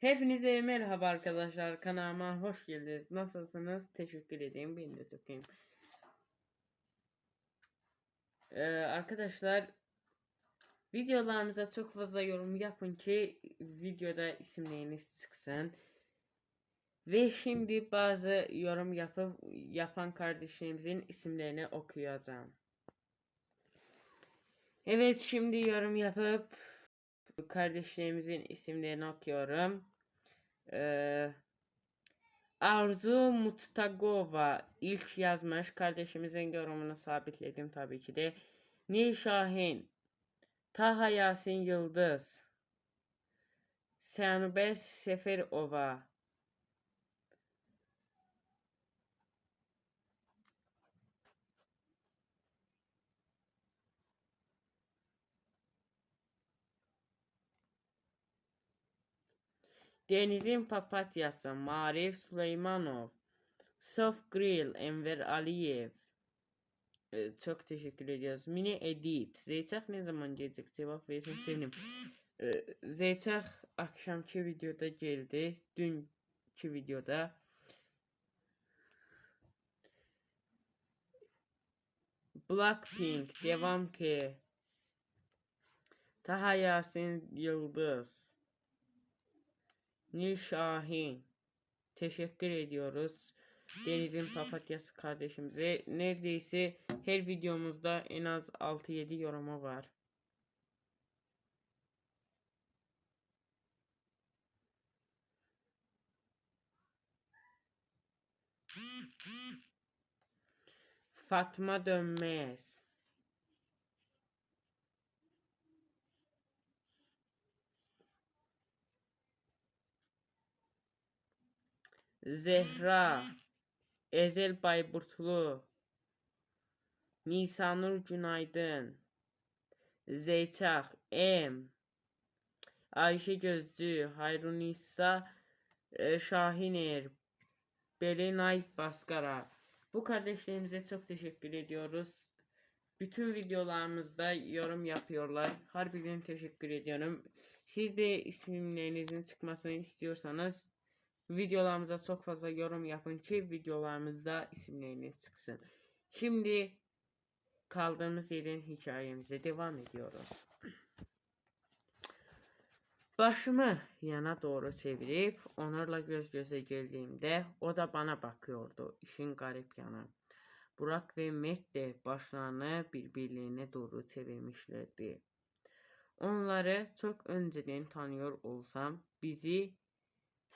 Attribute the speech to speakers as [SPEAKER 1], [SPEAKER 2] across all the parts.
[SPEAKER 1] Hepinize merhaba arkadaşlar. Kanalıma hoş geldiniz. Nasılsınız? Teşekkür edeyim. Ben de iyiyim. Ee, arkadaşlar videolarımıza çok fazla yorum yapın ki videoda isimleriniz çıksın. Ve şimdi bazı yorum yapıp yapan kardeşlerimizin isimlerini okuyacağım. Evet şimdi yorum yapıp kardeşlerimizin isimlerini okuyorum. Ee, Arzu Mutagova ilk yazmış. Kardeşimizin yorumunu sabitledim tabii ki de. Nil Şahin, Taha Yasin Yıldız, Senubes Seferova, Denizin Papatyası, Marif Süleymanov, Sof Grill, Enver Aliyev. Ee, çok teşekkür ediyoruz. Mini Edit. Zeyçak ne zaman gelecek? Cevap versin senin. Ee, akşamki videoda geldi. Dünkü videoda. Blackpink devam ki. Taha Yasin Yıldız. Nil Şahin. Teşekkür ediyoruz. Deniz'in papatyası kardeşimize. Neredeyse her videomuzda en az 6-7 yorumu var. Fatma Dönmez. Zehra, Ezel Bayburtlu, Nisanur Günaydın, Zeyçak, Em, Ayşe Gözcü, Hayrunisa e, Şahiner, Belenay Baskara. Bu kardeşlerimize çok teşekkür ediyoruz. Bütün videolarımızda yorum yapıyorlar. Harbiden teşekkür ediyorum. Siz de isimlerinizin çıkmasını istiyorsanız videolarımıza çok fazla yorum yapın ki videolarımızda isimleriniz çıksın. Şimdi kaldığımız yerden hikayemize devam ediyoruz. Başımı yana doğru çevirip Onur'la göz göze geldiğimde o da bana bakıyordu. İşin garip yanı. Burak ve Mert de başlarını birbirlerine doğru çevirmişlerdi. Onları çok önceden tanıyor olsam bizi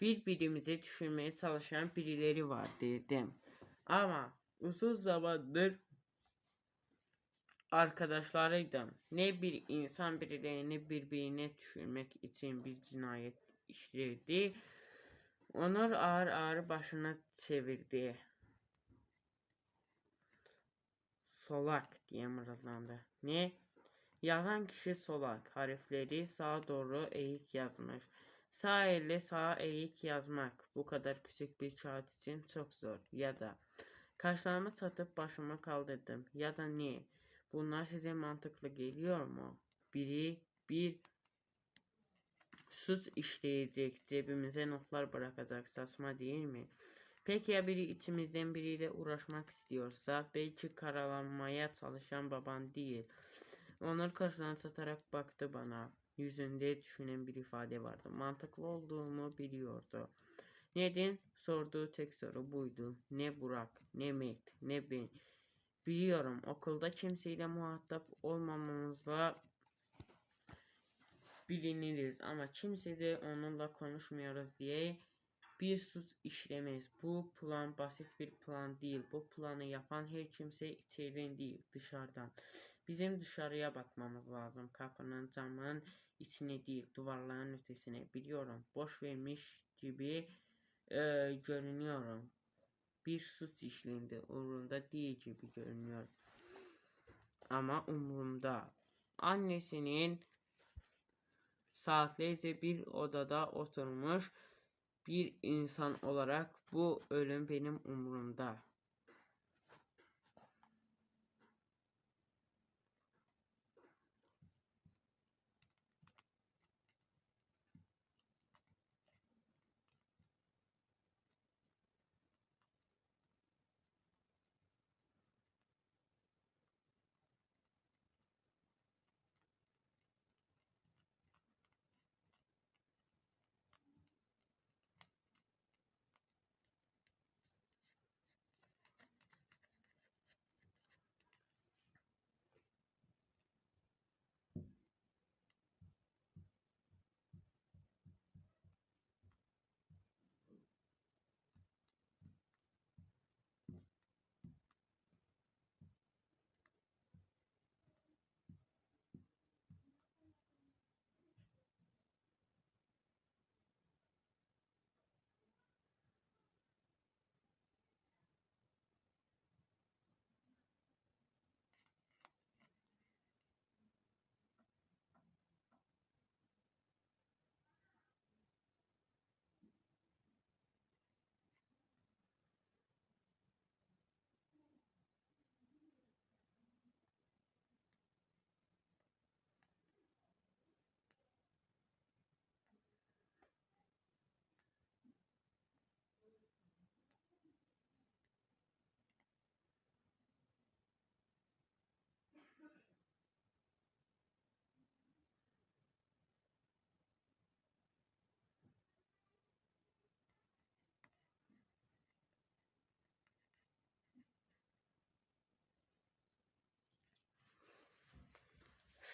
[SPEAKER 1] birbirimize düşürmeye çalışan birileri var dedim. Ama uzun zamandır arkadaşlarıydım. Ne bir insan birilerini birbirine düşürmek için bir cinayet işledi. Onur ağır ağır başına çevirdi. Solak diye mırıldandı. Ne? Yazan kişi solak. Harfleri sağa doğru eğik yazmış. Sağ elle sağa eğik yazmak bu kadar küçük bir kağıt için çok zor. Ya da kaşlarımı çatıp başımı kaldırdım. Ya da ne? Bunlar size mantıklı geliyor mu? Biri bir suç işleyecek, cebimize notlar bırakacak saçma değil mi? Peki ya biri içimizden biriyle uğraşmak istiyorsa belki karalanmaya çalışan baban değil. Onur kaşlarını satarak baktı bana. Yüzünde düşünen bir ifade vardı. Mantıklı olduğumu biliyordu. Neden? Sorduğu tek soru buydu. Ne Burak, ne Mert, ne ben. Biliyorum okulda kimseyle muhatap olmamamızla biliniriz ama kimse de onunla konuşmuyoruz diye bir suç işlemez. Bu plan basit bir plan değil. Bu planı yapan her kimse içeriden değil dışarıdan. Bizim dışarıya bakmamız lazım. Kapının camın içine değil duvarların ötesine. Biliyorum boş vermiş gibi e, görünüyorum. Bir suç işlendi. Umurumda değil gibi görünüyor. Ama umurumda. Annesinin saatlerce bir odada oturmuş bir insan olarak bu ölüm benim umurumda.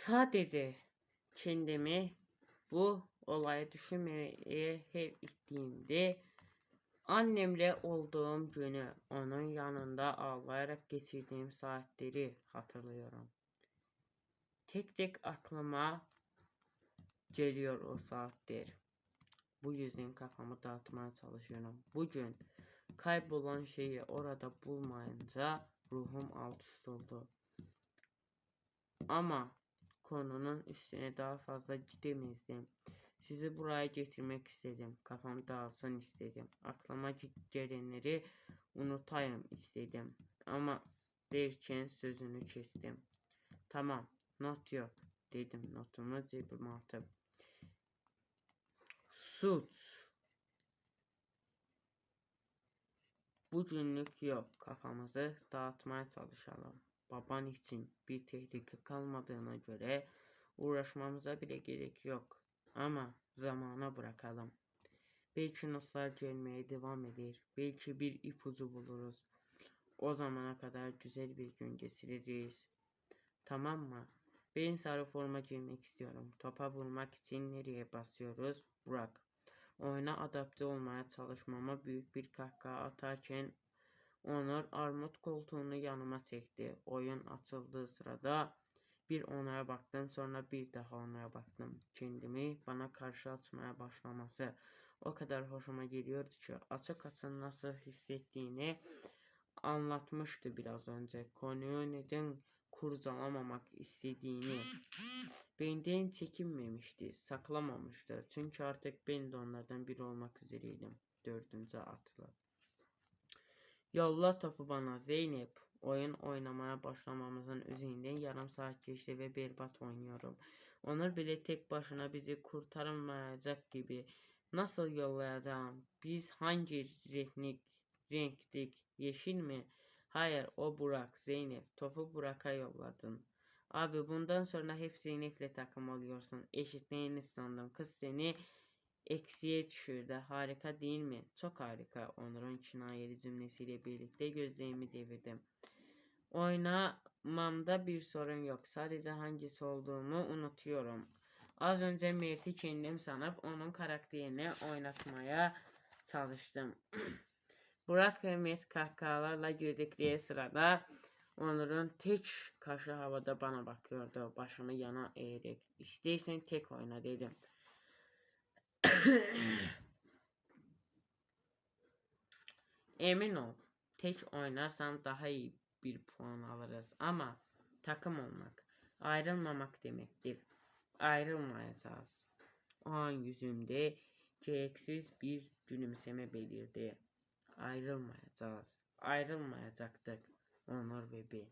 [SPEAKER 1] Sadece kendimi bu olaya düşünmeye her ittiğimde annemle olduğum günü onun yanında ağlayarak geçirdiğim saatleri hatırlıyorum. Tek tek aklıma geliyor o saatler. Bu yüzden kafamı dağıtmaya çalışıyorum. Bugün kaybolan şeyi orada bulmayınca ruhum alt üst oldu. Ama konunun üstüne daha fazla gidemezdim. Sizi buraya getirmek istedim. Kafam dağılsın istedim. Aklıma gelenleri unutayım istedim. Ama derken sözünü kestim. Tamam, not yok dedim notumu cebime atıp. Suç. Bugünlük yok. Kafamızı dağıtmaya çalışalım. Baban için bir tehlike kalmadığına göre uğraşmamıza bile gerek yok. Ama zamana bırakalım. Belki notlar gelmeye devam eder. Belki bir ipucu buluruz. O zamana kadar güzel bir gün geçireceğiz. Tamam mı? Ben sarı forma girmek istiyorum. Topa vurmak için nereye basıyoruz? Burak. Oyuna adapte olmaya çalışmama büyük bir kahkaha atarken Onur armut koltuğunu yanıma çekti. Oyun açıldığı sırada bir onlara baktım sonra bir daha onlara baktım. Kendimi bana karşı açmaya başlaması o kadar hoşuma geliyordu ki açık açın nasıl hissettiğini anlatmıştı biraz önce. Konuyu neden kurcalamamak istediğini benden çekinmemişti, saklamamıştı. Çünkü artık ben de onlardan biri olmak üzereydim. Dördüncü atlı. Yolla topu bana Zeynep. Oyun oynamaya başlamamızın üzerinden yarım saat geçti ve berbat oynuyorum. Onur bile tek başına bizi kurtaramayacak gibi. Nasıl yollayacağım? Biz hangi renklik, renktik? Yeşil mi? Hayır o Burak, Zeynep. Topu Burak'a yolladın. Abi bundan sonra hep Zeynep'le takım oluyorsun. Eşitliğini sandım. Kız seni eksiye düşürdü. Harika değil mi? Çok harika. Onur'un kinayeli cümlesiyle birlikte gözlerimi devirdim. Oynamamda bir sorun yok. Sadece hangisi olduğumu unutuyorum. Az önce Mert'i kendim sanıp onun karakterini oynatmaya çalıştım. Burak ve Mert kahkahalarla güldükleri sırada Onur'un tek kaşı havada bana bakıyordu. Başını yana eğerek. İsteysen tek oyna dedim. Emin ol. Tek oynarsam daha iyi bir puan alırız. Ama takım olmak, ayrılmamak demektir. Ayrılmayacağız. O an yüzümde gereksiz bir gülümseme belirdi. Ayrılmayacağız. Ayrılmayacaktık. Onur ve ben.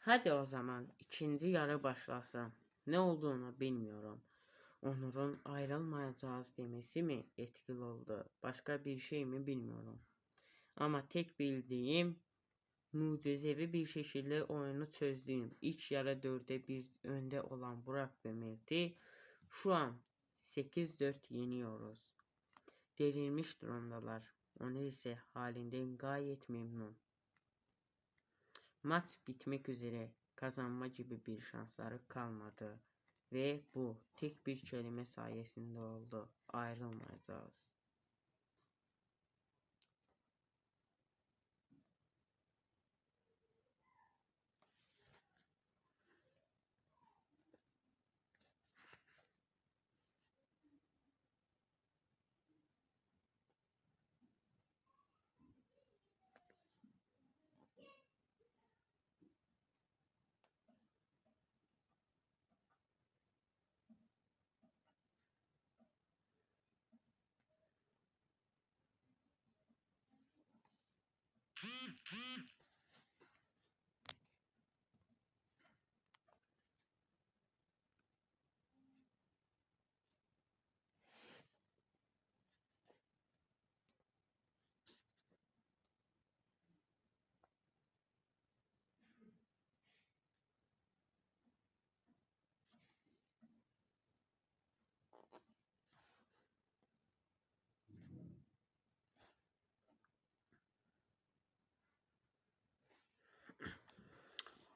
[SPEAKER 1] Hadi o zaman ikinci yarı başlasın. Ne olduğunu bilmiyorum. Onur'un ayrılmayacağız demesi mi etkili oldu? Başka bir şey mi bilmiyorum. Ama tek bildiğim mucizevi bir şekilde oyunu çözdüğüm ilk yarı dörde bir önde olan Burak ve Mert'i şu an 8-4 yeniyoruz. Delirmiş durumdalar. Onur ise halinden gayet memnun. Maç bitmek üzere kazanma gibi bir şansları kalmadı ve bu tek bir kelime sayesinde oldu. Ayrılmayacağız.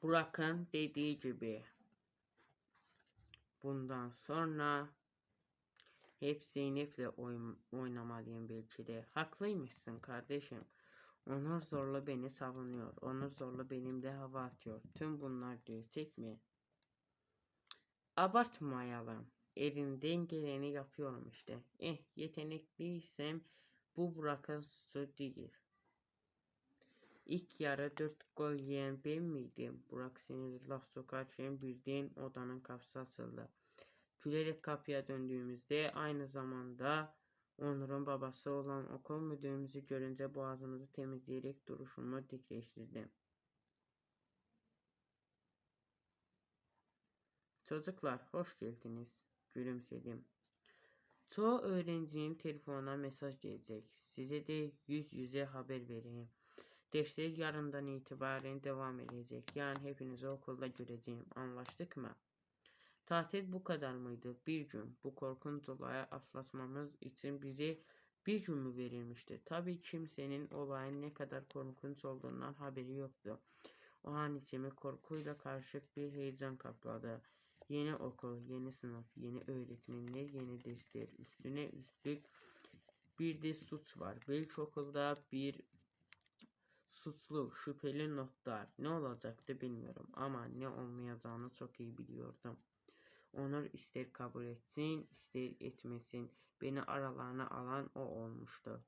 [SPEAKER 1] Burak'ın dediği gibi bundan sonra hep Zeynep'le oyn oynamalıyım belki de. Haklıymışsın kardeşim. Onur zorla beni savunuyor. Onur zorla benimle hava atıyor. Tüm bunlar gerçek mi? Abartmayalım. Elinden geleni yapıyorum işte. Eh yetenekliysem bu Burak'ın suçu değil. İlk yarı 4 gol yiyen ben miydim? Burak sinirli laf sokarken birden odanın kapısı açıldı. Gülerek kapıya döndüğümüzde aynı zamanda Onur'un babası olan okul müdürümüzü görünce boğazımızı temizleyerek duruşumu dikleştirdim. Çocuklar hoş geldiniz. Gülümsedim. Çoğu öğrencinin telefonuna mesaj gelecek. Size de yüz yüze haber vereyim. Dersler yarından itibaren devam edecek. Yani hepinizi okulda göreceğim. Anlaştık mı? Tatil bu kadar mıydı? Bir gün. Bu korkunç olaya atlatmamız için bize bir gün mü verilmişti? Tabii kimsenin olayın ne kadar korkunç olduğundan haberi yoktu. O an içimi korkuyla karışık bir heyecan kapladı. Yeni okul, yeni sınıf, yeni öğretmenler, yeni dersler. Üstüne üstlük bir de suç var. Belki okulda bir suçlu, şüpheli notlar. Ne olacaktı bilmiyorum ama ne olmayacağını çok iyi biliyordum. Onur ister kabul etsin, ister etmesin. Beni aralarına alan o olmuştu.